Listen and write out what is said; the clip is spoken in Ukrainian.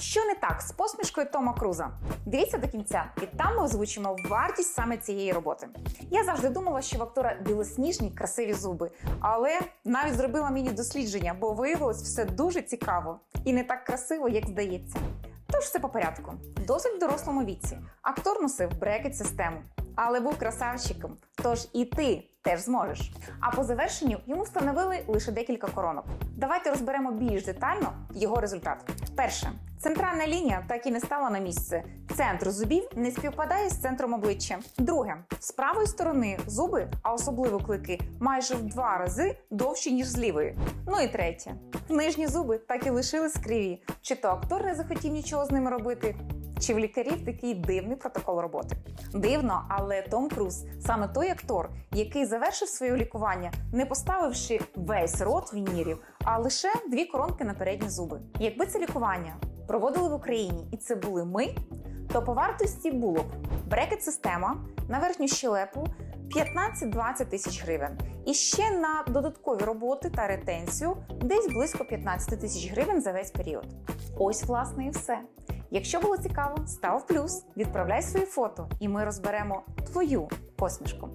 Що не так з посмішкою Тома Круза? Дивіться до кінця, і там ми озвучимо вартість саме цієї роботи. Я завжди думала, що в актора білосніжні красиві зуби, але навіть зробила мені дослідження, бо виявилось все дуже цікаво і не так красиво, як здається. Тож все по порядку. Досить в дорослому віці. Актор носив брекет систему, але був красавчиком. Тож і ти теж зможеш. А по завершенню йому встановили лише декілька коронок. Давайте розберемо більш детально його результат. Перше, центральна лінія так і не стала на місце. Центр зубів не співпадає з центром обличчя. Друге, з правої сторони зуби, а особливо клики, майже в два рази довші, ніж з лівої. Ну і третє, нижні зуби так і лишились криві. Чи то актор не захотів нічого з ними робити, чи в лікарів такий дивний протокол роботи. Дивно, але Том Круз саме той актор, який завершив своє лікування, не поставивши весь рот вінірів, а лише дві коронки на передні зуби. Якби це лікування проводили в Україні і це були ми, то по вартості було б брекет-система на верхню щелепу 15-20 тисяч гривень. І ще на додаткові роботи та ретенцію десь близько 15 тисяч гривень за весь період. Ось, власне, і все. Якщо було цікаво, став плюс, відправляй свої фото, і ми розберемо твою посмішку.